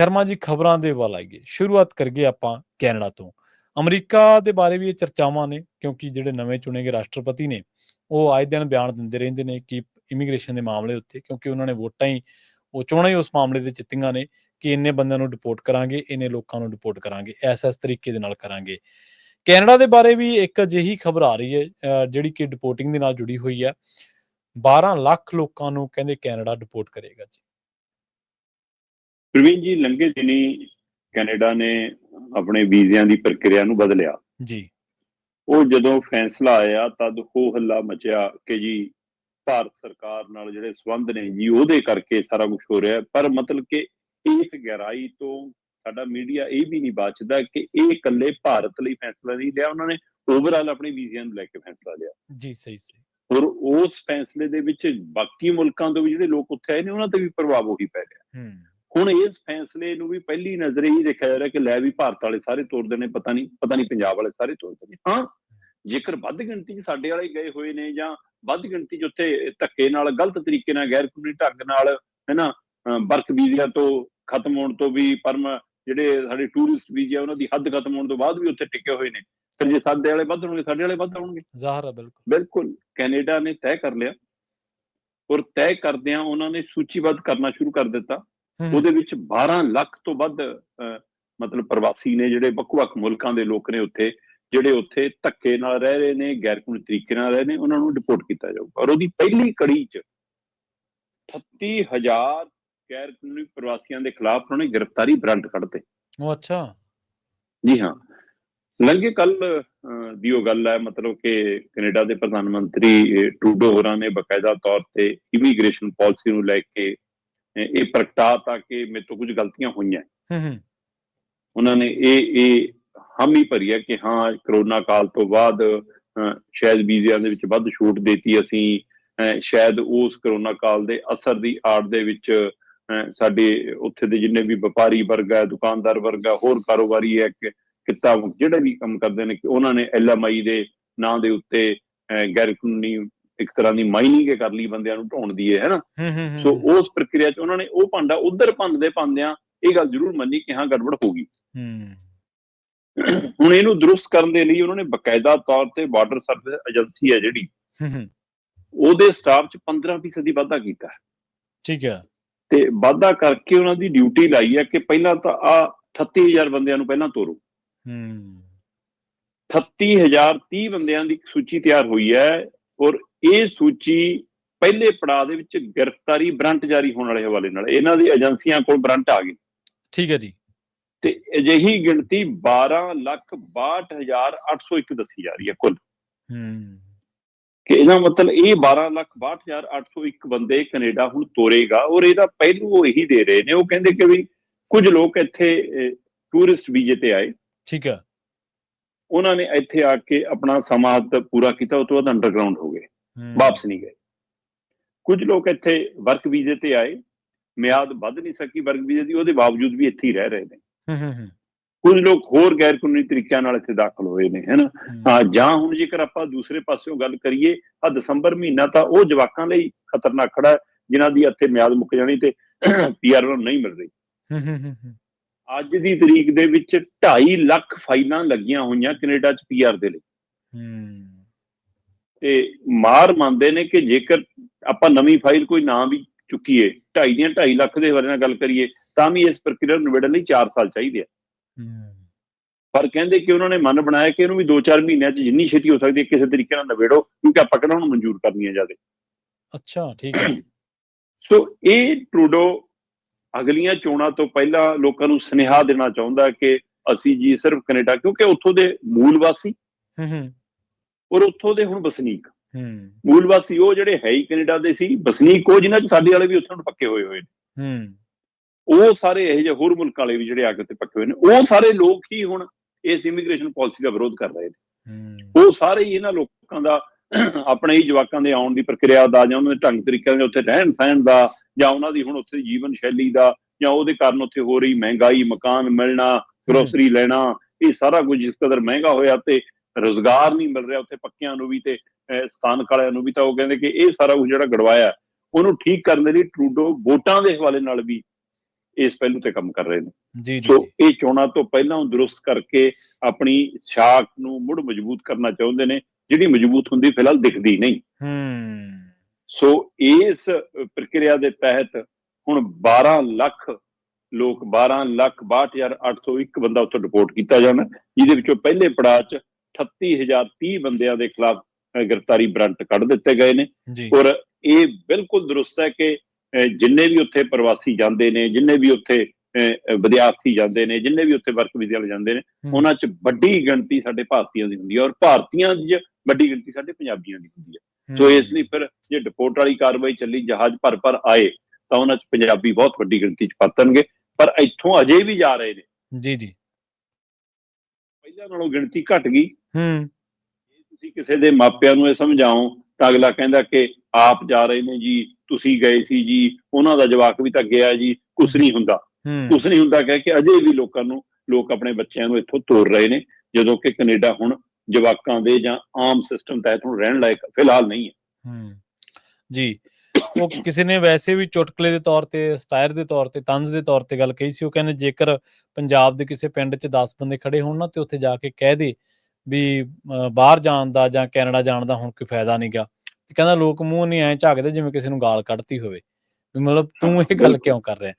ਸ਼ਰਮਾ ਜੀ ਖਬਰਾਂ ਦੇ ਵੱਲ ਆਈਏ। ਸ਼ੁਰੂਆਤ ਕਰਗੇ ਆਪਾਂ ਕੈਨੇਡਾ ਤੋਂ। ਅਮਰੀਕਾ ਦੇ ਬਾਰੇ ਵੀ ਇਹ ਚਰਚਾਵਾਂ ਨੇ, ਕਿਉਂਕਿ ਜਿਹੜੇ ਨਵੇਂ ਚੁਣੇ ਗਏ ਰਾਸ਼ਟਰਪਤੀ ਨੇ, ਉਹ ਆਏ ਦਿਨ ਬਿਆਨ ਦਿੰਦੇ ਰਹਿੰਦੇ ਨੇ ਕਿ ਇਮੀਗ੍ਰੇਸ਼ਨ ਦੇ ਮਾਮਲੇ ਉੱਤੇ, ਕਿਉਂਕਿ ਉਹਨਾਂ ਨੇ ਵੋਟਾਂ ਹੀ, ਉਹ ਚੋਣਾਂ ਹੀ ਉਸ ਮਾਮਲੇ ਤੇ ਜਿੱਤੀਆਂ ਨੇ ਕਿ ਇੰਨੇ ਬੰਦਿਆਂ ਨੂੰ ਡਿਪੋਰਟ ਕਰਾਂਗੇ, ਇੰਨੇ ਲੋਕਾਂ ਨੂੰ ਡਿਪੋਰਟ ਕਰਾਂਗੇ ਐਸ ਐਸ ਤਰੀਕੇ ਦੇ ਨਾਲ ਕਰਾਂਗੇ। ਕੈਨੇਡਾ ਦੇ ਬਾਰੇ ਵੀ ਇੱਕ ਅਜਿਹੀ ਖਬਰ ਆ ਰਹੀ ਹੈ ਜਿਹੜੀ ਕਿ ਡਿਪੋਰਟਿੰਗ ਦੇ ਨਾਲ ਜੁੜੀ ਹੋਈ ਹੈ। 12 ਲੱਖ ਲੋਕਾਂ ਨੂੰ ਕਹਿੰਦੇ ਕੈਨੇਡਾ ਡਿਪੋਰਟ ਕਰੇਗਾ ਜੀ। ਪ੍ਰਵੀਨ ਜੀ ਲੰਘੇ ਦਿਨੀ ਕੈਨੇਡਾ ਨੇ ਆਪਣੇ ਵੀਜ਼ਿਆਂ ਦੀ ਪ੍ਰਕਿਰਿਆ ਨੂੰ ਬਦਲਿਆ। ਜੀ। ਉਹ ਜਦੋਂ ਫੈਸਲਾ ਆਇਆ ਤਦ ਹੋ ਹੱਲਾ ਮਚਿਆ ਕਿ ਜੀ ਭਾਰਤ ਸਰਕਾਰ ਨਾਲ ਜਿਹੜੇ ਸਬੰਧ ਨੇ ਜੀ ਉਹਦੇ ਕਰਕੇ ਸਾਰਾ ਕੁਝ ਹੋ ਰਿਹਾ। ਪਰ ਮਤਲਬ ਕਿ ਇਸ ਗਹਿਰਾਈ ਤੋਂ ਸਾਡਾ ਮੀਡੀਆ ਇਹ ਵੀ ਨਹੀਂ ਬਚਦਾ ਕਿ ਇਹ ਇਕੱਲੇ ਭਾਰਤ ਲਈ ਫੈਸਲਾ ਨਹੀਂ ਲਿਆ ਉਹਨਾਂ ਨੇ ਓਵਰਆਲ ਆਪਣੇ ਵੀਜ਼ਿਆਂ ਨੂੰ ਲੈ ਕੇ ਫੈਸਲਾ ਲਿਆ। ਜੀ ਸਹੀ ਸਹੀ। ਔਰ ਉਸ ਫੈਸਲੇ ਦੇ ਵਿੱਚ ਬਾਕੀ ਮੁਲਕਾਂ ਤੋਂ ਵੀ ਜਿਹੜੇ ਲੋਕ ਉੱਥੇ ਆਏ ਨੇ ਉਹਨਾਂ ਤੇ ਵੀ ਪ੍ਰਭਾਵ ਉਹੀ ਪੈ ਰਿਹਾ। ਹੂੰ। ਹੁਣ ਇਸ ਫੈਸਲੇ ਨੂੰ ਵੀ ਪਹਿਲੀ ਨਜ਼ਰ ਹੀ ਦੇਖਿਆ ਜਾ ਰਿਹਾ ਕਿ ਲੈ ਵੀ ਭਾਰਤ ਵਾਲੇ ਸਾਰੇ ਤੋਰਦੇ ਨੇ ਪਤਾ ਨਹੀਂ ਪਤਾ ਨਹੀਂ ਪੰਜਾਬ ਵਾਲੇ ਸਾਰੇ ਤੋਰਦੇ ਨੇ। ਹਾਂ ਜੇਕਰ ਵੱਧ ਗਿਣਤੀ 'ਚ ਸਾਡੇ ਵਾਲੇ ਗਏ ਹੋਏ ਨੇ ਜਾਂ ਵੱਧ ਗਿਣਤੀ 'ਚ ਉੱਥੇ ਧੱਕੇ ਨਾਲ ਗਲਤ ਤਰੀਕੇ ਨਾਲ ਗੈਰ ਕਾਨੂੰਨੀ ਢੰਗ ਨਾਲ ਹੈਨਾ ਵਰਕ ਵੀਜ਼ਾ ਤੋਂ ਖਤਮ ਹੋਣ ਤੋਂ ਵੀ ਪਰਮ ਜਿਹੜੇ ਸਾਡੇ ਟੂਰਿਸਟ ਵੀਜ਼ੇ ਉਹਨਾਂ ਦੀ ਹੱਦ ਖਤਮ ਹੋਣ ਤੋਂ ਬਾਅਦ ਵੀ ਉੱਥੇ ਟਿਕੇ ਹੋਏ ਨੇ। ਫਿਰ ਜੇ ਸਾਡੇ ਵਾਲੇ ਵੱਧ ਹੋਣਗੇ ਸਾਡੇ ਵਾਲੇ ਵੱਧ ਹੋਣਗੇ ਜ਼ਾਹਰ ਹੈ ਬਿਲਕੁਲ। ਬਿਲਕੁਲ ਕੈਨੇਡਾ ਨੇ ਤੈਅ ਕਰ ਲਿਆ ਔਰ ਤੈਅ ਕਰਦਿਆਂ ਉਹਨਾਂ ਨੇ ਸੂਚੀਬੱਧ ਕਰਨਾ ਸ਼ੁਰੂ ਕਰ ਦਿੱਤਾ। ਉਹਦੇ ਵਿੱਚ 12 ਲੱਖ ਤੋਂ ਵੱਧ ਮਤਲਬ ਪ੍ਰਵਾਸੀ ਨੇ ਜਿਹੜੇ ਵੱਖ-ਵੱਖ ਮੁਲਕਾਂ ਦੇ ਲੋਕ ਨੇ ਉੱਥੇ ਜਿਹੜੇ ਉੱਥੇ ਧੱਕੇ ਨਾਲ ਰਹਿ ਰਹੇ ਨੇ ਗੈਰ ਕਾਨੂੰਨੀ ਤਰੀਕੇ ਨਾਲ ਰਹਿ ਨੇ ਉਹਨਾਂ ਨੂੰ ਡਿਪੋਰਟ ਕੀਤਾ ਜਾਊਗਾ। ਔਰ ਉਹਦੀ ਪਹਿਲੀ ਕੜੀ 'ਚ 38000 ਗੈਰ ਕਾਨੂੰਨੀ ਪ੍ਰਵਾਸੀਆਂ ਦੇ ਖਿਲਾਫ ਉਹਨਾਂ ਨੇ ਗ੍ਰਿਫਤਾਰੀ ਵਾਰੰਟ ਕੱਢਤੇ ਉਹ ਅੱਛਾ। ਜੀ ਹਾਂ। ਲੰਘੇ ਕੱਲ ਦੀ ਉਹ ਗੱਲ ਹੈ ਮਤਲਬ ਕਿ ਕੈਨੇਡਾ ਦੇ ਪ੍ਰਧਾਨ ਮੰਤਰੀ ਟਰੂਡੋ ਹੋਰਾਂ ਨੇ ਬਕਾਇਦਾ ਤੌਰ ਤੇ ਇਮੀਗ੍ਰੇਸ਼ਨ ਪਾਲਿਸੀ ਨੂੰ ਲੈ ਕੇ ਇਹ ਪ੍ਰਗਟਾਤਾ ਕਿ ਮੇਰੇ ਤੋਂ ਕੁਝ ਗਲਤੀਆਂ ਹੋਈਆਂ। ਹੂੰ ਹੂੰ। ਉਹਨਾਂ ਨੇ ਇਹ ਇਹ ਹਾਮੀ ਭਰੀ ਹੈ ਕਿ ਹਾਂ ਕਰੋਨਾ ਕਾਲ ਤੋਂ ਬਾਅਦ ਸ਼ਾਇਦ ਵੀਜ਼ਿਆਂ ਦੇ ਵਿੱਚ ਵੱਧ ਛੂਟ ਦੇਤੀ ਅਸੀਂ। ਸ਼ਾਇਦ ਉਸ ਕਰੋਨਾ ਕਾਲ ਦੇ ਅਸਰ ਦੀ ਆੜ ਦੇ ਵਿੱਚ ਸਾਡੇ ਉੱਥੇ ਦੇ ਜਿੰਨੇ ਵੀ ਵਪਾਰੀ ਵਰਗ ਹੈ ਦੁਕਾਨਦਾਰ ਵਰਗ ਹੈ ਹੋਰ ਕਾਰੋਬਾਰੀ ਹੈ ਕਿ ਕਿੱਤਾ ਜਿਹੜੇ ਵੀ ਕੰਮ ਕਰਦੇ ਨੇ ਕਿ ਉਹਨਾਂ ਨੇ ਐਲਐਮਆਈ ਦੇ ਨਾਂ ਦੇ ਉੱਤੇ ਗੈਰ ਕਾਨੂੰਨੀ ਇੱਕ ਤਰ੍ਹਾਂ ਦੀ ਮਾਈਨਿੰਗ ਕਰ ਲਈ ਬੰਦਿਆਂ ਨੂੰ ਢਾਉਣ ਦੀ ਹੈ ਹੈਨਾ ਸੋ ਉਸ ਪ੍ਰਕਿਰਿਆ 'ਚ ਉਹਨਾਂ ਨੇ ਉਹ ਭਾਂਡਾ ਉਧਰ ਭੰਨਦੇ ਭੰਨਦਿਆਂ ਇਹ ਗੱਲ ਜ਼ਰੂਰ ਮੰਨੀ ਕਿ ਹਾਂ ਗੜਬੜ ਹੋ ਗਈ। ਹੁਣ ਇਹਨੂੰ ਦਰੁਸਤ ਕਰਨ ਦੇ ਲਈ ਉਹਨਾਂ ਨੇ ਬਕਾਇਦਾ ਤੌਰ ਤੇ ਬਾਰਡਰ ਸਰਵਿਸ ਏਜੰਸੀ ਹੈ ਜਿਹੜੀ ਉਹਦੇ ਸਟਾਫ 'ਚ 15% ਦੀ ਵਾਧਾ ਕੀਤਾ। ਠੀਕ ਹੈ। ਤੇ ਵਾਧਾ ਕਰਕੇ ਉਹਨਾਂ ਦੀ ਡਿਊਟੀ ਲਾਈ ਹੈ ਕਿ ਪਹਿਲਾਂ ਤਾਂ ਆ 38000 ਬੰਦਿਆਂ ਨੂੰ ਪਹਿਲਾਂ ਤੋਰੋ। ਹੂੰ। 38000 30 ਬੰਦਿਆਂ ਦੀ ਸੂਚੀ ਤਿਆਰ ਹੋਈ ਹੈ ਔਰ ਇਹ ਸੂਚੀ ਪਹਿਲੇ ਪੜਾਅ ਦੇ ਵਿੱਚ ਗ੍ਰਿਫਤਾਰੀ ਵਾਰੰਟ ਜਾਰੀ ਹੋਣ ਵਾਲੇ ਹਵਾਲੇ ਨਾਲ ਇਹਨਾਂ ਦੀ ਏਜੰਸੀਆਂ ਕੋਲ ਵਾਰੰਟ ਆ ਗਏ ਠੀਕ ਹੈ ਜੀ। ਤੇ ਅਜਿਹੀ ਗਿਣਤੀ 12 ਲੱਖ 62801 ਦੱਸੀ ਜਾ ਰਹੀ ਹੈ ਕੁੱਲ। ਹੂੰ। ਕਿ ਇਹਦਾ ਮਤਲਬ ਇਹ 12 ਲੱਖ 62801 ਬੰਦੇ ਕੈਨੇਡਾ ਹੁਣ ਤੋਰੇਗਾ ਔਰ ਇਹਦਾ ਪਹਿਲੂ ਉਹ ਇਹੀ ਦੇ ਰਹੇ ਨੇ। ਉਹ ਕਹਿੰਦੇ ਕਿ ਵੀ ਕੁਝ ਲੋਕ ਇੱਥੇ ਟੂਰਿਸਟ ਵੀਜ਼ੇ ਤੇ ਆਏ। ਠੀਕ ਹੈ। ਉਹਨਾਂ ਨੇ ਇੱਥੇ ਆ ਕੇ ਆਪਣਾ ਸਮਾਂ ਪੂਰਾ ਕੀਤਾ ਉਸ ਤੋਂ ਬਾਅਦ ਅੰਡਰਗਰਾਉਂਡ ਹੋ ਗਏ। ਵਾਪਸ ਨਹੀਂ ਗਏ। ਕੁਝ ਲੋਕ ਇੱਥੇ ਵਰਕ ਵੀਜ਼ੇ ਤੇ ਆਏ। ਮਿਆਦ ਵੱਧ ਨਹੀਂ ਸਕੀ ਵਰਕ ਵੀਜ਼ੇ ਦੀ ਉਹਦੇ ਬਾਵਜੂਦ ਵੀ ਇੱਥੇ ਹੀ ਰਹਿ ਰਹੇ ਨੇ। ਕੁਝ ਲੋਕ ਹੋਰ ਗੈਰ ਕਾਨੂੰਨੀ ਤਰੀਕਿਆਂ ਨਾਲ ਇੱਥੇ ਦਾਖਲ ਹੋਏ ਨੇ ਹੈਨਾ ਜਾਂ ਹੁਣ ਜੇਕਰ ਆਪਾਂ ਦੂਸਰੇ ਪਾਸਿਓਂ ਗੱਲ ਕਰੀਏ ਆ ਦਸੰਬਰ ਮਹੀਨਾ ਤਾਂ ਉਹ ਜਵਾਕਾਂ ਲਈ ਖਤਰਨਾਕ ਖੜਾ ਜਿਨ੍ਹਾਂ ਦੀ ਇੱਥੇ ਮਿਆਦ ਮੁੱਕ ਜਾਣੀ ਤੇ ਪੀਆਰ ਨੂੰ ਨਹੀਂ ਮਿਲ ਰਹੀ। ਅੱਜ ਦੀ ਤਰੀਕ ਦੇ ਵਿੱਚ 2.5 ਲੱਖ ਫਾਈਲਾਂ ਲੱਗੀਆਂ ਹੋਈਆਂ ਕੈਨੇਡਾ 'ਚ ਪੀਆਰ ਦੇ ਲਈ। ਹੂੰ। ਤੇ ਮਾਰ ਮੰਨਦੇ ਨੇ ਕਿ ਜੇਕਰ ਆਪਾਂ ਨਵੀਂ ਫਾਈਲ ਕੋਈ ਨਾ ਵੀ ਚੁੱਕੀਏ 2.5 ਦੀਆਂ 2.5 ਲੱਖ ਦੇ ਬਾਰੇ ਨਾਲ ਗੱਲ ਕਰੀਏ ਤਾਂ ਵੀ ਇਸ ਪ੍ਰਕਿਰਿਆ ਨੂੰ ਨਿਬੇੜਨ ਲਈ 4 ਸਾਲ ਚਾਹੀਦੇ ਆ। ਪਰ ਕਹਿੰਦੇ ਕਿ ਉਹਨਾਂ ਨੇ ਮਨ ਬਣਾਇਆ ਕਿ ਇਹਨੂੰ ਵੀ 2-4 ਮਹੀਨਿਆਂ 'ਚ ਜਿੰਨੀ ਛੇਤੀ ਹੋ ਸਕਦੀ ਹੈ ਕਿਸੇ ਤਰੀਕੇ ਨਾਲ ਨਿਬੇੜੋ ਕਿਉਂਕਿ ਆਪਾਂ ਕਿਹੜਾ ਉਹਨੂੰ ਮਨਜ਼ੂਰ ਕਰਨੀਆਂ ਜਾਦੇ ਅੱਛਾ ਠੀਕ ਹੈ। ਸੋ ਇਹ ਟਰੂਡੋ ਅਗਲੀਆਂ ਚੋਣਾਂ ਤੋਂ ਪਹਿਲਾਂ ਲੋਕਾਂ ਨੂੰ ਸੁਨੇਹਾ ਦੇਣਾ ਚਾਹੁੰਦਾ ਕਿ ਅਸੀਂ ਜੀ ਸਿਰਫ ਕੈਨੇਡਾ ਕਿਉਂਕਿ ਉੱਥੋਂ ਦੇ ਮੂਲ ਵਾਸੀ ਹੂੰ ਹੂੰ। ਔਰ ਉੱਥੋਂ ਦੇ ਹੁਣ ਵਸਨੀਕ। ਹੂੰ। ਮੂਲ ਵਾਸੀ ਉਹ ਜਿਹੜੇ ਹੈ ਹੀ ਕੈਨੇਡਾ ਦੇ ਸੀ ਵਸਨੀਕ ਉਹ ਜਿਨ੍ਹਾਂ 'ਚ ਸਾਡੇ ਵਾਲੇ ਵੀ ਉੱਥੋਂ ਨੂੰ ਪੱਕੇ ਹੋਏ ਹੋਏ ਨੇ। ਹੂੰ। ਉਹ ਸਾਰੇ ਇਹੋ ਜਿਹੇ ਹੋਰ ਮੁਲਕਾਂ ਵਾਲੇ ਵੀ ਜਿਹੜੇ ਆ ਕੇ ਉੱਥੇ ਪੱਕੇ ਹੋਏ ਨੇ। ਉਹ ਸਾਰੇ ਲੋਕ ਹੀ ਹੁਣ ਇਸ ਇਮੀਗ੍ਰੇਸ਼ਨ ਪਾਲਿਸੀ ਦਾ ਵਿਰੋਧ ਕਰ ਰਹੇ ਨੇ। ਹੂੰ। ਉਹ ਸਾਰੇ ਹੀ ਇਹਨਾਂ ਲੋਕਾਂ ਦਾ ਆਪਣੇ ਹੀ ਜਵਾਕਾਂ ਦੇ ਆਉਣ ਦੀ ਪ੍ਰਕਿਰਿਆ ਦਾ ਜਾਂ ਉਹਨਾਂ ਦੇ ਢੰਗ ਤਰੀਕਿਆਂ ਦੇ ਉੱਥੇ ਰਹਿਣ ਸਹਿਣ ਦਾ ਜਾਂ ਉਹਨਾਂ ਦੀ ਹੁਣ ਉੱਥੇ ਜੀਵਨ ਸ਼ੈਲੀ ਦਾ ਜਾਂ ਉਹਦੇ ਕਾਰਨ ਉੱਥੇ ਹੋ ਰਹੀ ਮਹਿੰਗਾਈ ਮਕਾਨ ਮਿਲਣਾ ਗਰੋਸਰੀ ਲੈਣਾ ਇਹ ਸਾਰਾ ਕੁਝ ਜਿਸ ਕਦਰ ਮਹਿੰਗਾ ਹੋਇਆ ਤੇ ਰੋਜ਼ਗਾਰ ਨਹੀਂ ਮਿਲ ਰਿਹਾ ਉੱਥੇ ਪੱਕਿਆਂ ਨੂੰ ਵੀ ਤੇ ਸਥਾਨਕ ਵਾਲਿਆਂ ਨੂੰ ਵੀ ਤਾਂ ਉਹ ਕਹਿੰਦੇ ਕਿ ਇਹ ਸਾਰਾ ਕੁਝ ਜਿਹੜਾ ਗੜਵਾਇਆ ਉਹਨੂੰ ਠੀਕ ਕਰਨ ਦੇ ਲਈ ਟਰੂਡੋ ਵੋਟਾਂ ਦੇ ਹਵਾਲੇ ਨਾਲ ਵੀ ਇਸ ਪਹਿਲੂ ਤੇ ਕੰਮ ਕਰ ਰਹੇ ਨੇ। ਜੀ ਜੀ ਸੋ ਇਹ ਚੋਣਾਂ ਤੋਂ ਪਹਿਲਾਂ ਦਰੁਸਤ ਕਰਕੇ ਆਪਣੀ ਸ਼ਾਖ ਨੂੰ ਮੁੜ ਮਜ਼ਬੂਤ ਕਰਨਾ ਚਾਹੁੰਦੇ ਨੇ ਜਿਹੜੀ ਮਜ਼ਬੂਤ ਹੁੰਦੀ ਫਿਲਹਾਲ ਦਿਖਦੀ ਨਹੀਂ। ਹੂੰ। ਸੋ ਇਸ ਪ੍ਰਕਿਰਿਆ ਦੇ ਤਹਿਤ ਹੁਣ 12 ਲੱਖ ਲੋਕ 12 ਲੱਖ 62801 ਬੰਦਾ ਉੱਥੇ ਰਿਪੋਰਟ ਕੀਤਾ ਜਾਣਾ ਜਿਹਦੇ ਵਿੱਚੋਂ ਪਹਿਲੇ ਪੜਾਅ 'ਚ 38030 ਬੰਦਿਆਂ ਦੇ ਖਿਲਾਫ ਗ੍ਰਿਫਤਾਰੀ ਵਾਰੰਟ ਕੱਢ ਦਿੱਤੇ ਗਏ ਨੇ। ਔਰ ਇਹ ਬਿਲਕੁਲ ਦਰੁਸਤ ਹੈ ਕਿ ਜਿੰਨੇ ਵੀ ਉੱਥੇ ਪ੍ਰਵਾਸੀ ਜਾਂਦੇ ਨੇ ਜਿੰਨੇ ਵੀ ਉੱਥੇ ਵਿਦਿਆਰਥੀ ਜਾਂਦੇ ਨੇ ਜਿੰਨੇ ਵੀ ਉੱਥੇ ਵਰਕ ਵੀਜ਼ੇ ਵਾਲੇ ਜਾਂਦੇ ਨੇ ਉਹਨਾਂ 'ਚ ਵੱਡੀ ਗਿਣਤੀ ਸਾਡੇ ਭਾਰਤੀਆਂ ਦੀ ਹੁੰਦੀ ਹੈ ਔਰ ਭਾਰਤੀਆਂ ਦੀ ਵੱਡੀ ਗਿਣਤੀ ਸਾਡੇ ਪੰਜਾਬੀਆਂ ਦੀ ਹੁੰਦੀ ਹੈ। ਸੋ ਇਸ ਲਈ ਫਿਰ ਜੇ ਡਿਪੋਰਟ ਵਾਲੀ ਕਾਰਵਾਈ ਚੱਲੀ ਜਹਾਜ਼ ਭਰ ਭਰ ਆਏ ਤਾਂ ਉਹਨਾਂ 'ਚ ਪੰਜਾਬੀ ਬਹੁਤ ਵੱਡੀ ਗਿਣਤੀ 'ਚ ਪਰਤਣਗੇ। ਪਰ ਇੱਥੋਂ ਅਜੇ ਵੀ ਜਾ ਰਹੇ ਨੇ। ਜੀ ਜੀ। ਪਹਿਲਾਂ ਨਾਲੋਂ ਗਿਣਤੀ ਘਟ ਗਈ। ਹੂੰ। ਤੁਸੀਂ ਕਿਸੇ ਦੇ ਮਾਪਿਆਂ ਨੂੰ ਇਹ ਸਮਝਾਓ ਤਾਂ ਅਗਲਾ ਕਹਿੰਦਾ ਕਿ ਆਪ ਜਾ ਰਹੇ ਨੇ ਜੀ ਤੁਸੀਂ ਗਏ ਸੀ ਜੀ ਉਹਨਾਂ ਦਾ ਜਵਾਕ ਵੀ ਤਾਂ ਗਿਆ ਜੀ ਕੁਛ ਨਹੀਂ ਹੁੰਦਾ। ਕੁਛ ਨਹੀਂ ਹੁੰਦਾ ਕਹਿ ਕੇ ਅਜੇ ਵੀ ਲੋਕਾਂ ਨੂੰ ਲੋਕ ਆਪਣੇ ਬੱਚਿਆਂ ਨੂੰ ਇੱਥੋਂ ਤੋਰ ਰਹੇ ਨੇ ਜਦੋਂ ਕਿ ਕੈਨੇਡਾ ਹੁਣ ਜਵਾਕਾਂ ਦੇ ਜਾਂ ਆਮ ਸਿਸਟਮ ਤਹਿਤ ਹੁਣ ਰਹਿਣ ਲਾਇਕ ਫਿਲਹਾਲ ਨਹੀਂ ਹੈ। ਹੂੰ। ਜੀ ਉਹ ਕਿਸੇ ਨੇ ਵੈਸੇ ਵੀ ਚੁਟਕਲੇ ਦੇ ਤੌਰ ਤੇ ਸਟਾਇਰ ਦੇ ਤੌਰ ਤੇ ਤੰਜ਼ ਦੇ ਤੌਰ ਤੇ ਗੱਲ ਕਹੀ ਸੀ ਉਹ ਕਹਿੰਦੇ ਜੇਕਰ ਪੰਜਾਬ ਦੇ ਕਿਸੇ ਪਿੰਡ 'ਚ 10 ਬੰਦੇ ਖੜੇ ਹੋਣ ਨਾ ਤੇ ਉੱਥੇ ਜਾ ਕੇ ਕਹਿ ਦੇ ਵੀ ਬਾਹਰ ਜਾਣ ਦਾ ਜਾਂ ਕੈਨੇਡਾ ਜਾਣ ਦਾ ਹੁਣ ਕੋਈ ਫਾਇਦਾ ਨਹੀਂਗਾ ਤੇ ਕਹਿੰਦਾ ਲੋਕ ਮੂੰਹ ਨਹੀਂ ਐ ਝਾਕਦੇ ਜਿਵੇਂ ਕਿਸੇ ਨੂੰ ਗਾਲ ਕੱਢਤੀ ਹੋਵੇ। ਵੀ ਮਤਲਬ ਤੂੰ ਇਹ ਗੱਲ। ਕਿਉਂ ਕਰ ਰਿਹਾ?